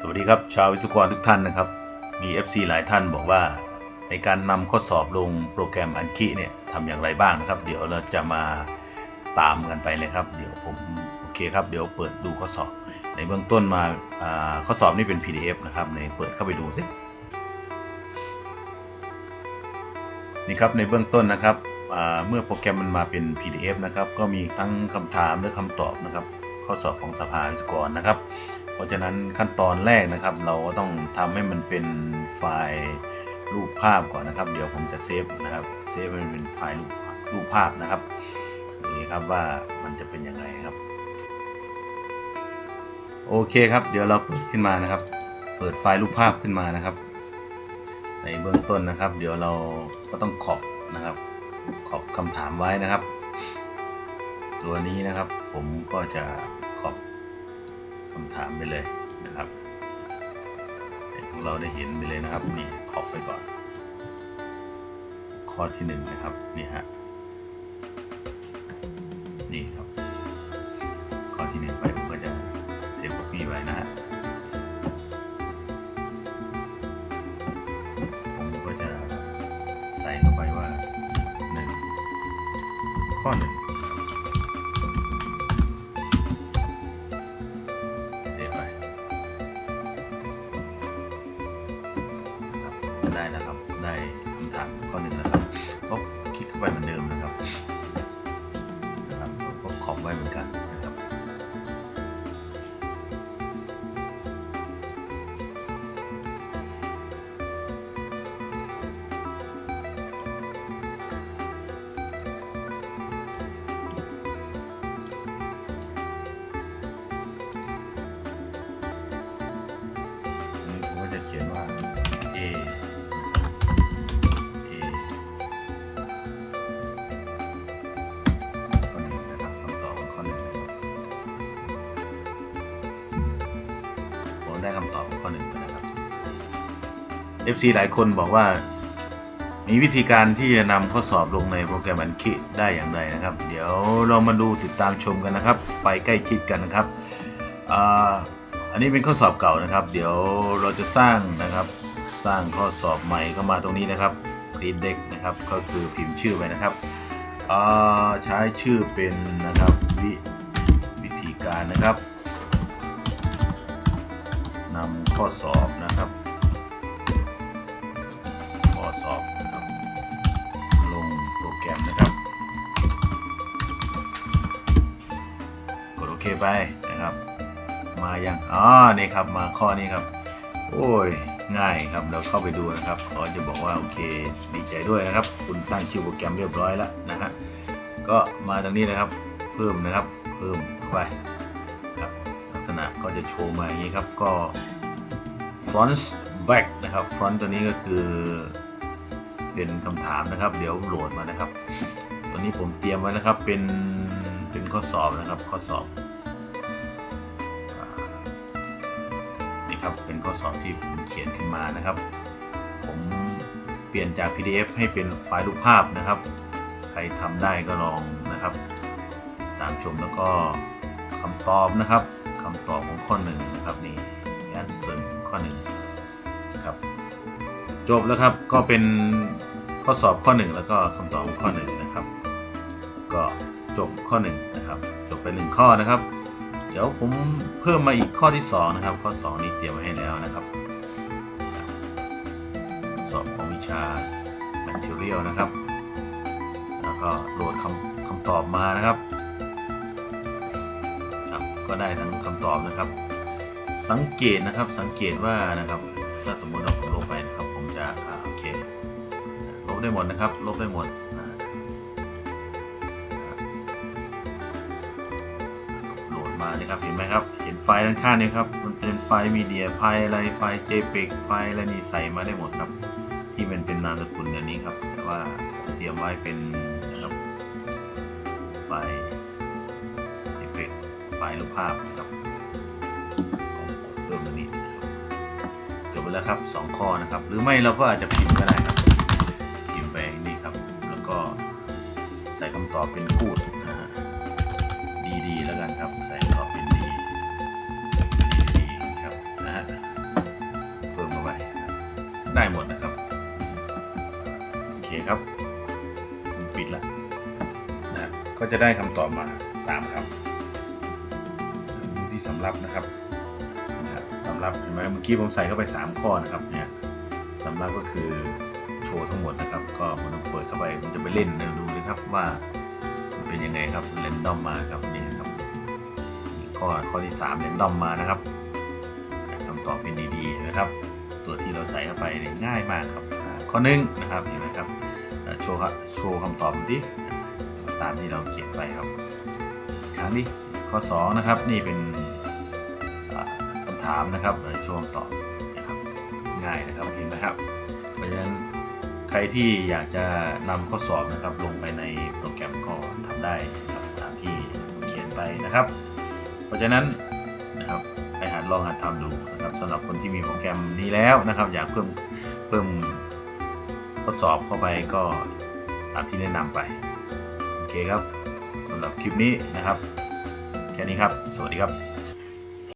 สวัสดีครับ ชาววิศวกรทุกท่านนะครับ มี FC หลายท่านบอกว่า ในการนำข้อสอบลงโปรแกรมอันคิเนี่ยทำอย่างไรบ้างนะครับ เดี๋ยวเราจะมาตามกันไปเลยครับ เดี๋ยวผมโอเคครับเดี๋ยวเปิดดูข้อสอบ ในเบื้องต้นมาข้อสอบนี่เป็น PDF นะครับในเปิดเข้าไปดูสินี่ครับในเบื้องต้นนะครับเมื่อโปรแกรมมันมาเป็น PDF นะครับ ก็มีทั้งคำถามและคำตอบนะครับ ข้อสอบของสภาวิศวกรนะครับ เพราะฉะนั้นขั้นตอนแรกนะครับ เราก็ต้องทำให้มันเป็นไฟล์รูปภาพก่อนนะครับ เดี๋ยวผมจะเซฟนะครับเซฟให้มันเป็นไฟล์รูปรูปภาพนะครับดูนี่ครับว่ามันจะเป็นยังไงครับ โอเคครับ เดี๋ยวเราเปิดขึ้นมานะครับ เปิดไฟล์รูปภาพขึ้นมานะครับ ในเบื้องต้นนะครับ เดี๋ยวเราก็ต้องขอบนะครับ ขอบคำถามไว้นะครับ ตัวนี้นะครับผมก็จะ ถามไปเลยนะครับของเราได้เห็นไปเลยนะครับนี่ขอบไปก่อน ข้อที่หนึ่งนะครับนี่ฮะนี่ครับ ข้อที่หนึ่งไปผมก็จะเซฟคอปี้ไว้นะฮะผมก็จะใส่เข้าไปว่าหนึ่งข้อหนึ่ง ครับได้นะครับ ได้คำถามข้อหนึ่งนะครับก็คลิกเข้าไปเหมือนเดิมนะครับนะครับก็ขอบไว้เหมือนกัน ได้คำตอบข้อหนึ่งนะครับ FC หลายคนบอกว่า มีวิธีการที่จะนำข้อสอบลงในโปรแกรมอันคิได้อย่างไรนะครับ เดี๋ยวเรามาดูติดตามชมกันนะครับ ไปใกล้ชิดกันนะครับอ,อันนี้เป็นข้อสอบเก่านะครับ เดี๋ยวเราจะสร้างนะครับ สร้างข้อสอบใหม่เข้ามาตรงนี้นะครับ read deck นะครับ ก็คือพิมพ์ชื่อไปนะครับใช้ชื่อเป็นนะครับวิวิธีการนะครับ ข้อสอบนะครับ ข้อสอบนะครับ ลงโปรแกรมนะครับ กดโอเคไปนะครับ มายังอ๋อนี่ครับมาข้อนี้ครับ โอ้ยง่ายครับเราเข้าไปดูนะครับขอจะบอกว่าโอเคดีใจด้วยนะครับ คุณตั้งชื่อโปรแกรมเรียบร้อยแล้วนะฮะก็มาตรงนี้นะครับ เพิ่มนะครับ เพิ่มเข้าไปครับลักษณะก็จะโชว์มาอย่างนี้ครับก็ front back นะครับ front ตัวนี้ก็คือเป็นคำถามนะครับ เดี๋ยวโหลดมานะครับ ตัวนี้ผมเตรียมไว้นะครับเป็นเป็นข้อสอบนะครับข้อสอบนี่ครับเป็นข้อสอบที่ผมเขียนขึ้นมานะครับ ผมเปลี่ยนจาก PDF ให้เป็นไฟล์รูปภาพนะครับ ใครทำได้ก็ลองนะครับ ตามชมแล้วก็คำตอบนะครับคำตอบของข้อหนึ่งนะครับนี่ answer ข้อหนึ่งครับจบแล้วครับก็เป็นข้อสอบข้อหนึ่งแล้วก็คำตอบข้อหนึ่งนะครับ ก็จบข้อหนึ่งนะครับจบไปหนึ่งข้อนะครับ เดี๋ยวผมเพิ่มมาอีกข้อที่2นะครับ ข้อ2นี้เตรียมไว้ให้แล้วนะครับ สอบของวิชา Material นะครับ แล้วก็โหลดคำคำตอบมานะครับครับ ก็ได้ทั้งคำตอบนะครับ สังเกตนะครับสังเกตว่านะครับถ้าสมมติเราผมลบไปนะครับ ผมจะอ่าโอเคลบได้หมดนะครับ ลบได้หมดโหลดมาเลยครับเห็นไหมครับ เห็นไฟล์ด้านข้างนี้ครับมันเป็นไฟล์มีเดียไฟล์อะไรไฟล์ JPEG ไฟล์อะไรนี่ใส่มาได้หมดครับ ที่มันเป็นนามสกุลเดี๋ยวนี้ครับแต่ว่าเตรียมไว้เป็นนะครับไฟล์ JPEG ไฟล์รูปภาพครับ ไปแล้วครับสองข้อนะครับ หรือไม่เราก็อาจจะพิมพ์ก็ได้ครับพิมพ์ไปนี่ครับ แล้วก็ใส่คำตอบเป็นกูดนะฮะดีๆแล้วกันครับ ใส่คำตอบเป็นดีดีครับนะฮะเพิ่มเข้าได้หมดนะครับโอเคครับปิดแล้วนะก็จะได้คำตอบมาสามคำดูที่สำรับนะครับ นะครับเห็นไหมเมื่อกี้ผมใส่เข้าไป 3 ข้อนะครับเนี่ยสำรับก็คือโชว์ทั้งหมดนะครับ ก็มันต้องเปิดเข้าไปมันจะไปเล่นเดี๋ยวดูเลยครับว่ามันเป็นยังไงครับเรนดอมมาครับนี่ครับข้อข้อที่3เรนดอมมานะครับคำตอบเป็นดีๆนะครับ ตัวที่เราใส่เข้าไปเนี่ยง่ายมากครับข้อหนึ่งนะครับเห็นไหมครับโชว์ครับโชว์คำตอบดูดิตามที่เราเขียนไปครับครั้งนี้ข้อ 2 นะครับ นี่เป็น ถามนะครับเอ่อโชว์คำตอบนะครับง่ายนะครับเห็นไหมครับ เพราะฉะนั้นใครที่อยากจะนำข้อสอบนะครับลงไปในโปรแกรมก็ทำได้นะครับตามที่ผมเขียนไปนะครับ เพราะฉะนั้นนะครับไปหัดลองหัดทำดูนะครับสำหรับคนที่มีโปรแกรมนี้แล้วนะครับ อยากเพิ่มเพิ่มข้อสอบเข้าไปก็ตามที่แนะนำไปโอเคครับสำหรับคลิปนี้นะครับ แค่นี้ครับ สวัสดีครับ